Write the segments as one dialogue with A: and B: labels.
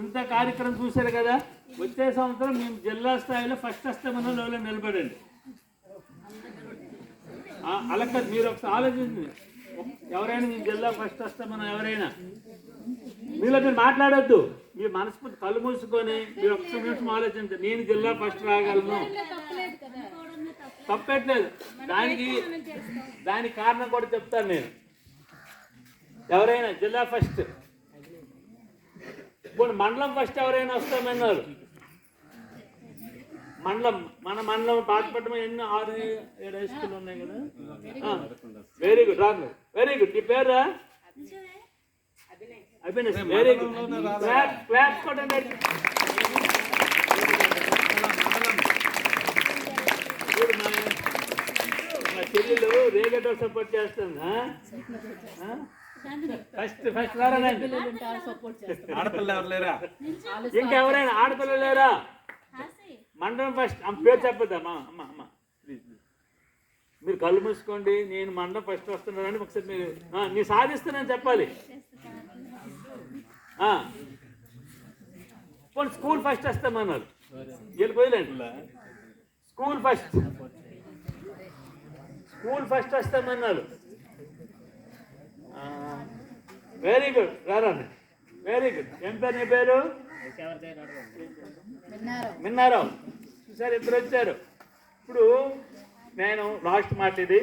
A: ఇంత కార్యక్రమం చూశారు కదా? వచ్చే సంవత్సరం మేము జిల్లా స్థాయిలో ఫస్ట్ వస్తామన్న నిలబడండి. అలా కాదు మీరు ఒకసారి ఆలోచించింది ఎవరైనా మీ జిల్లా ఫస్ట్ వస్తామన్న ఎవరైనా? మీలో మీరు మాట్లాడొద్దు. మీ మనస్ఫూర్తి కళ్ళు మూసుకొని మీరు ఒక్క నిమిషం ఆలోచించండి. నేను జిల్లా ఫస్ట్ రాగలను.
B: తప్పలేదు
A: తప్పట్లేదు. దానికి దానికి కారణం కూడా చెప్తాను నేను. ఎవరైనా జిల్లా ఫస్ట్ ఇప్పుడు మండలం ఫస్ట్ ఎవరైనా వస్తామన్నారు మండలం మన మండలం పాతపట్నం ఎన్ని ఆరు ఏడు హై స్కూల్ ఉన్నాయి కదా? Very good. రాను వెరీ గుడ్ నీ పేరు Abhinay. Very good. Clap clap కొట్టండి చూడు మా మా చెల్లెలు రేగట సపోర్ట్ చేస్తుంది ఫస్ట్ ఫస్ట్
C: ఆడపిల్ల ఎవరు లేరా?
A: ఇంకెవరైనా ఆడపిల్లలు లేరా? మండలం ఫస్ట్ అమ్మ పేరు చెప్పొద్దమ్మా అమ్మ అమ్మ మీరు కళ్ళు మూసుకోండి నేను మండలం ఫస్ట్ వస్తున్నానని ఒకసారి మీరు ఆ, నేను సాధిస్తున్నానని చెప్పాలి. ఆ. పోనీ స్కూల్ ఫస్ట్ వస్తామన్నారు. వెళ్ళిపోయలేండి స్కూల్ ఫస్ట్. స్కూల్ ఫస్ట్ వస్తామన్నారు. వెరీ గుడ్ రారండి. వెరీ గుడ్ ఏం పేరు నీ పేరు? విన్నారావు చూసారు ఇద్దరు వచ్చారు. ఇప్పుడు నేను లాస్ట్ మాట ఇది.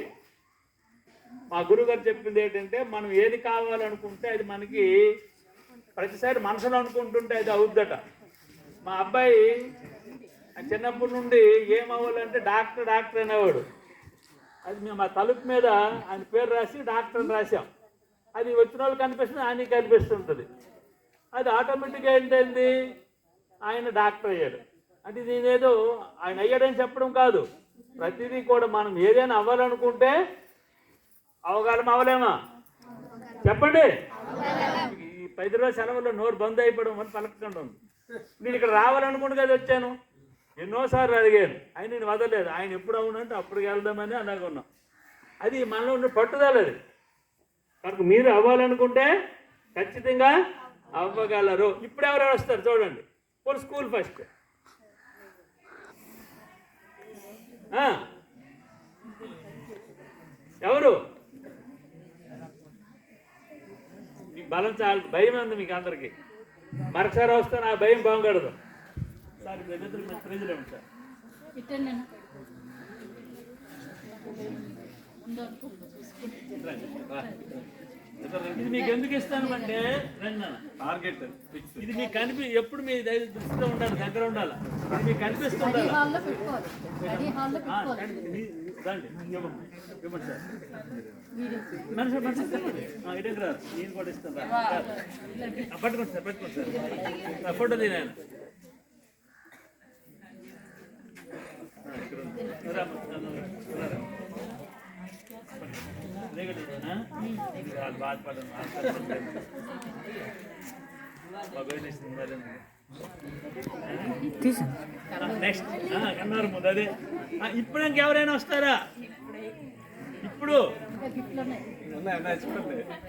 A: మా గురుగారు చెప్పింది ఏంటంటే మనం ఏది కావాలనుకుంటే అది మనకి ప్రతిసారి మనసులో అనుకుంటుంటే అది అవుద్దట. మా అబ్బాయి చిన్నప్పటి నుండి ఏం అవ్వాలంటే డాక్టర్ డాక్టర్ అనేవాడు. అది మేము ఆ తలుపు మీద ఆయన పేరు రాసి డాక్టర్ అని రాసాం అది వచ్చిన వాళ్ళు కనిపిస్తుంది ఆయనకి కనిపిస్తుంటుంది. అది ఆటోమేటిక్గా ఏంటండి? ఆయన డాక్టర్ అయ్యాడు. అంటే నేనేదో ఆయన అయ్యాడని చెప్పడం కాదు. ప్రతిదీ కూడా మనం ఏదైనా అవ్వాలనుకుంటే అవగాహన అవ్వలేమా? చెప్పండి. ఈ పది రోజుల సెలవుల్లో నోరు బంద్ అయిపోవడం అని పలకకుండా ఉంది. నేను ఇక్కడ రావాలనుకుని కదా వచ్చాను. ఎన్నోసార్లు అడిగాను. ఆయన నేను వదలలేదు. ఆయన ఎప్పుడు అవునంటే అప్పుడు వెళ్దామని అలాగ ఉన్నాం. అది మనలో ఉన్న పట్టుదల అది కనుక మీరు అవ్వాలనుకుంటే ఖచ్చితంగా అవ్వగలరు. ఇప్పుడు ఎవరెవరు వస్తారు చూడండి. పోనీ స్కూల్ ఫస్ట్. ఎవరు? మీకు బలం చాలా భయం ఉంది మీకు అందరికి. మరొకసారి వస్తే నా భయం బాగుండదు. సార్ ప్రజలు
B: మంచి
A: ఇది మీకు ఎందుకు ఇస్తాను అంటే.
C: టార్గెట్ ఫిక్స్
A: ఇది మీకు కనిపి ఎప్పుడు మీ దృష్టిలో ఉండాలి దగ్గర ఉండాలి. ఇది మీకు కనిపిస్తుండాలి ఇవ్వండి ఇవ్వండి సార్. మనిషి మనిషి చెప్పండి ఆ, ఇటుకి నేను కూడా ఇస్తాను పట్టుకోండి సార్ పట్టుకోండి సార్. ఆ, ఫోటో తీయను ఆయన. ఇక్కడ వాళ్ళు. నెక్స్ట్ కన్నారు ముందు అదే. ఆ, ఇప్పుడు ఇంకెవరైనా వస్తారా? ఇప్పుడు?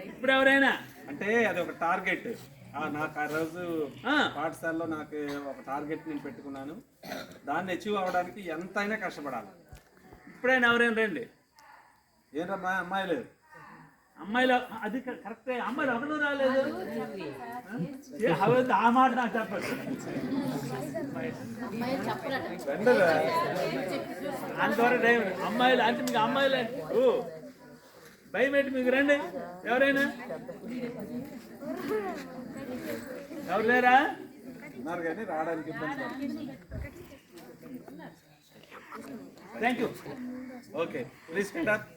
A: ఇప్పుడు ఎవరైనా?
C: అంటే అది ఒక టార్గెట్. ఆ, నాకు ఆ రోజు
A: ఆ.
C: పాఠశాలలో నాకు ఒక టార్గెట్ నేను పెట్టుకున్నాను. దాన్ని అచీవ్ అవ్వడానికి ఎంతైనా కష్టపడాలి.
A: ఇప్పుడైనా ఎవరైనా రండి.
C: ఏంటమ్మా అమ్మాయిలు
A: అమ్మాయిలు అది కరెక్టే. అమ్మాయిలు ఒకరు రాలేదు? ఆ మాట నాకు
C: రండిరా.
A: అంతవరకు టైం అమ్మాయిలు అంటే మీకు అమ్మాయిలు. ఓ భయం ఏంటి మీకు? రండి. ఎవరైనా? ఎవరు లేరా?
C: ఉన్నారు కానీ రావడానికి.
A: Thank you
C: okay please up